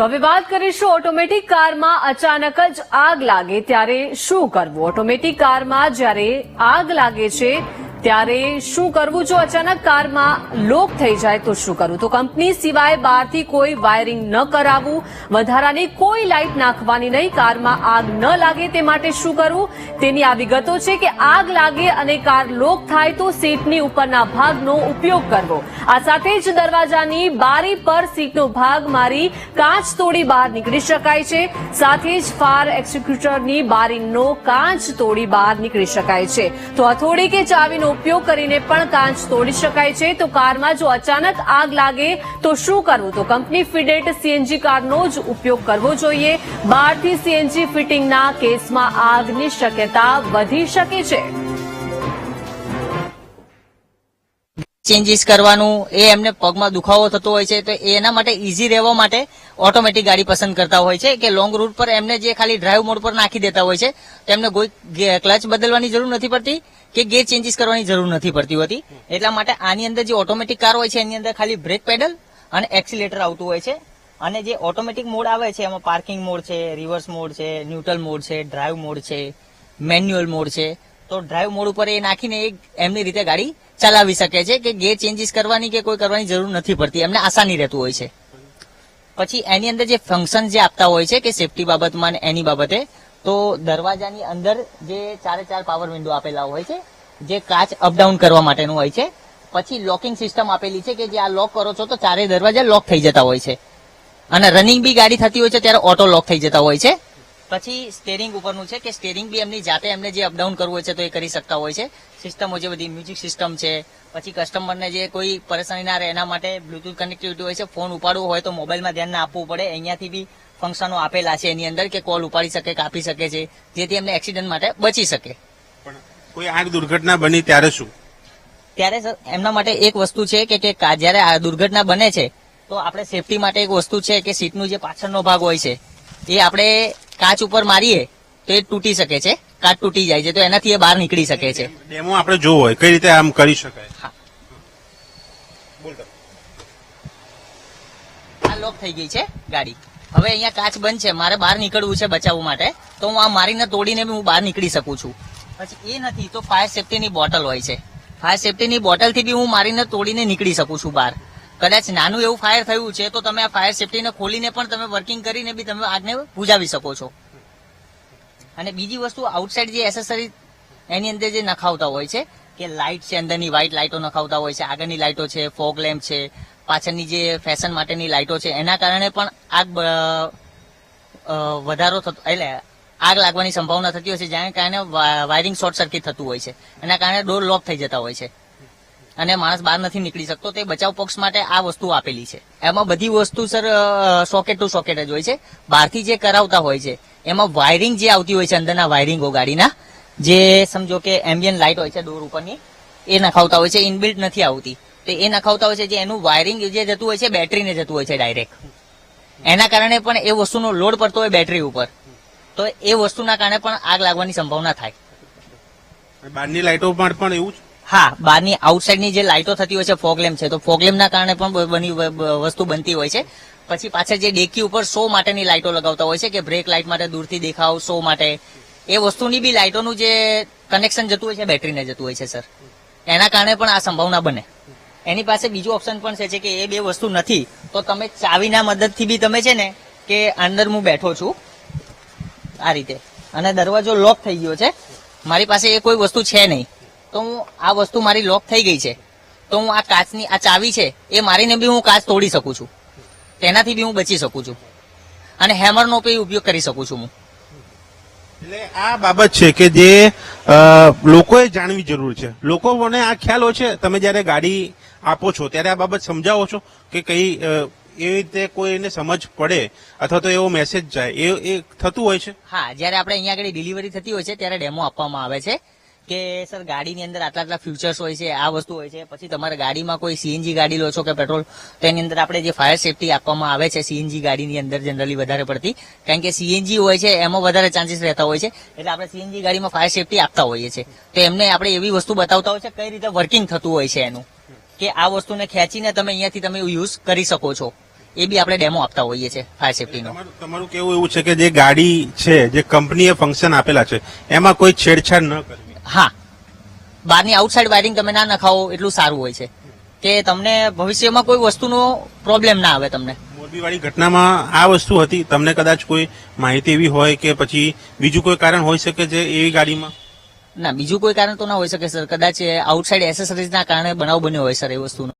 તો હવે વાત કરીશું ઓટોમેટિક કારમાં અચાનક જ આગ લાગે ત્યારે શું કરવું? ઓટોમેટિક કારમાં જ્યારે આગ લાગે છે ત્યારે શું કરવું? જો અચાનક કારમાં લોક થઈ જાય, તો શું કરવું? તો કંપની સિવાય બહારથી કોઈ વાયરિંગ ન કરાવવું, વધારાની કોઈ લાઇટ નાખવાની નહીં, કારમાં આગ ન લાગે તે માટે શું કરવું? તેની આ વિગતો છે કે આગ લાગે અને કાર લોક થાય, તો સીટની ઉપરના ભાગનો ઉપયોગ કરવો. આ સાથે જ દરવાજાની બારી પર સીટનો ભાગ મારી કાચ તોડી બહાર નીકળી શકાય છે. સાથે જ ફાયર એક્ઝિક્યુટરની બારીનો કાચ તોડી બહાર નીકળી શકાય છે. તો હથોડી કે ચાવીનો ઉપયોગ કરીને પણ કાચ તોડી શકાય છે. તો કારમાં જો અચાનક આગ લાગે, તો શું કરવું? તો કંપની ફિડેટ સીએનજી કારનો જ ઉપયોગ કરવો જોઈએ. બહારથી સીએનજી ફિટિંગના કેસમાં આગની શક્યતા વધી શકે છે. ચેન્જીસ કરવાનું એ એમને પગમાં દુખાવો થતો હોય છે, તો એના માટે ઈઝી રહેવા માટે ઓટોમેટિક ગાડી પસંદ કરતા હોય છે કે લોંગ રૂટ પર એમને જે ખાલી ડ્રાઈવ મોડ પર નાખી દેતા હોય છે તો એમને કોઈ ક્લચ બદલવાની જરૂર નથી પડતી. કે ગેર ચેન્જીસ કરવાની જરૂર નથી પડતી હોતી. એટલા માટે આની અંદર જે ઓટોમેટિક કાર હોય છે, એની અંદર ખાલી બ્રેક પેડલ અને એક્સિલેટર આવતું હોય છે. અને જે ઓટોમેટિક મોડ આવે છે, એમાં પાર્કિંગ મોડ છે રિવર્સ મોડ છે ન્યુટ્રલ મોડ છે ડ્રાઈવ મોડ છે મેન્યુઅલ મોડ છે. તો ડ્રાઈવ મોડ ઉપર એ નાખીને એ એમની રીતે ગાડી ચલાવી શકે છે કે ગેર ચેન્જીસ કરવાની કે કોઈ કરવાની જરૂર નથી પડતી. એમને આસાની રહેતું હોય છે. પછી એની અંદર જે ફંક્શન જે આપતા હોય છે કે સેફટી બાબતમાં એની બાબતે તો દરવાજાની અંદર જે ચારે ચાર પાવર વિન્ડો આપેલા હોય છે, જે કાચ અપડાઉન કરવા માટેનું હોય છે, પછી લોકિંગ સિસ્ટમ આપેલી છે કે જે આ લોક કરો છો તો ચારે દરવાજા લોક થઈ જતા હોય છે. અને રનિંગ બી ગાડી થતી હોય છે ત્યારે ઓટો લોક થઈ જતા હોય છે. પછી સ્ટેરિંગ ઉપરનું છે કે સ્ટેરિંગ બી એમની જાતે એમને જે અપડાઉન કરવું હોય છે તો એ કરી શકતા હોય છે. સિસ્ટમો જે બધી મ્યુઝિક સિસ્ટમ છે. પછી કસ્ટમરને જે કોઈ પરેશાની ના રહે એના માટે બ્લુટૂથ કનેક્ટિવિટી હોય છે ફોન ઉપાડવો હોય તો મોબાઈલમાં ધ્યાન ના આપવું પડે. અહીંયાથી બી ફંક્શનો આપેલા છે એની અંદર કે કોલ ઉપાડી શકે કાપી શકે છે જેથી એમને એક્સિડન્ટ માટે બચી શકે. કોઈ આગ દુર્ઘટના બની ત્યારે શું? ત્યારે સર એમના માટે એક વસ્તુ છે કે કે જ્યારે આ દુર્ઘટના બને છે તો આપણે સેફટી માટે એક વસ્તુ છે કે સીટનું જે પાછળનો ભાગ હોય છે એ આપણે કાચ ઉપર મારીએ તો એ તૂટી શકે છે કાચ તૂટી જાય છે તો એનાથી એ બહાર નીકળી શકે છે. ડેમો આપણે જોવો હોય કઈ રીતે આમ કરી શકાય. આ લોક થઈ ગઈ છે ગાડી. હવે અહીંયા કાચ બંધ છે મારે બહાર નીકળવું છે બચાવવા માટે તો હું આ મારીને તોડીને બી હું બહાર નીકળી શકું છું. પછી એ નથી તો ફાયર સેફટીની બોટલ હોય છે. ફાયર સેફટીની બોટલથી બી હું મારીને તોડીને નીકળી શકું છું બહાર. કદાચ નાનું એવું ફાયર થયું છે, તો તમે આ ફાયર સેફટીને ખોલીને પણ તમે વર્કિંગ કરીને બી તમે આગને બુજાવી શકો છો. અને બીજી વસ્તુ આઉટસાઇડ જે એસેસરી એની અંદર જે નખાવતા હોય છે, કે લાઇટ છે, અંદરની વ્હાઇટ લાઇટો નખાવતા હોય છે, આગળની લાઇટો છે ફોગ લેમ્પ છે, પાછળની જે ફેશન માટેની લાઇટો છે, એના કારણે પણ આગ વધારો થતો, એટલે આગ લાગવાની સંભાવના થતી હોય છે, જેના કારણે વાયરિંગ શોર્ટ સર્કિટ થતું હોય છે, એના કારણે ડોર લોક થઈ જતા હોય છે. અને માણસ બહાર નથી નીકળી શકતો. તે બચાવ પક્ષ માટે આ વસ્તુ આપેલી છે. એમાં બધી વસ્તુ, સર સોકેટ ટુ સોકેટ જ હોય છે. બહારથી જે કરાવતા હોય છે, એમાં વાયરિંગ જે આવતી હોય છે, અંદરના વાયરિંગો ગાડીના જે સમજો કે એમ્બિયન લાઇટ હોય છે ડોર ઉપરની, એ નખાવતા હોય છે ઇનબિલ્ટ નથી આવતી. તો એ નખાવતા હોય છે, જે એનું વાયરિંગ જે જતું હોય છે, બેટરીને જતું હોય છે ડાયરેક્ટ એના કારણે પણ એ વસ્તુનો લોડ પડતો હોય બેટરી ઉપર. તો એ વસ્તુના કારણે પણ આગ લાગવાની સંભાવના થાય. બહારની લાઇટો પણ એવું જ? હા બહારની આઉટસાઇડની જે લાઇટો થતી હોય છે ફોગલેમ છે, તો ફોગલેમના કારણે પણ બની વસ્તુ બનતી હોય છે. પછી પાછળ જે ડેકી ઉપર શો માટેની લાઇટો લગાવતા હોય છે, કે બ્રેક લાઇટ માટે દૂરથી દેખાવ શો માટે, એ વસ્તુની બી લાઇટોનું જે કનેક્શન જતું હોય છે, બેટરીને જતું હોય છે, સર. એના કારણે પણ આ સંભાવના બને. એની પાસે બીજું ઓપ્શન પણ છે કે એ બે વસ્તુ નથી, તો તમે ચાવીના મદદથી બી તમે છે ને, કે અંદર હું બેઠો છું, આ રીતે. અને દરવાજો લોક થઈ ગયો છે. મારી પાસે એ કોઈ વસ્તુ છે નહીં. તો હું આ વસ્તુ મારી લોક થઈ ગઈ છે. તો હું આ કાચની આ ચાવી છે એ મારીને બી હું કાચ તોડી શકું છું. તેનાથી બી હું બચી શકું છું. અને હેમરનો પણ ઉપયોગ કરી શકું છું હું. એટલે આ બાબત છે કે જે લોકોએ જાણવી જરૂર છે. લોકોને આ ખ્યાલ હોય છે. તમે જ્યારે ગાડી આપો છો ત્યારે આ બાબત સમજાવો છો કે કઈ એવી રીતે કોઈને સમજ પડે અથવા તો એવો મેસેજ જાય એ એ થતું હોય છે? હા જ્યારે આપણે અહીંયા આગળ ડિલિવરી થતી હોય છે ત્યારે ડેમો આપવામાં આવે છે. કે, સર, ગાડીની અંદર આટલા આટલા ફ્યુચર્સ હોય છે, આ વસ્તુ હોય છે. પછી તમારે ગાડીમાં કોઈ સીએનજી ગાડી લો છો કે પેટ્રોલ તો એની અંદર આપણે જે ફાયર સેફટી આપવામાં આવે છે સીએનજી ગાડીની અંદર જનરલી વધારે પડતી, કારણ કે સીએનજી હોય છે, એમાં વધારે ચાન્સીસ રહેતા હોય છે. એટલે આપણે સીએનજી ગાડીમાં ફાયર સેફટી આપતા હોઈએ છીએ. તો એમને આપણે એવી વસ્તુ બતાવતા હોય છે કઈ રીતે વર્કિંગ થતું હોય છે એનું. કે આ વસ્તુને ખેંચીને તમે અહીંયાથી તમે યુઝ કરી શકો છો. એ બી આપણે ડેમો આપતા હોઈએ છીએ ફાયર સેફટીનો તમારું કેવું એવું છે કે જે ગાડી છે, જે કંપનીએ ફંક્શન આપેલા છે, એમાં કોઈ છેડછાડ ન કરવી હા. બહારની આઉટસાઇડ વાયરિંગ તમે ના નખાવો એટલું સારું હોય છે. કે તમને ભવિષ્યમાં કોઈ વસ્તુનો પ્રોબ્લેમ ના આવે તમને. મોરબીવાળી ઘટનામાં આ વસ્તુ હતી. તમને કદાચ કોઈ માહિતી એવી હોય કે પછી બીજું કોઈ કારણ હોઈ શકે છે એવી ગાડીમાં? ના બીજું કોઈ કારણ તો ના હોઈ શકે સર. કદાચ આઉટસાઇડ એસેસરીઝના કારણે બનાવ બન્યો હોય સર એ વસ્તુનો.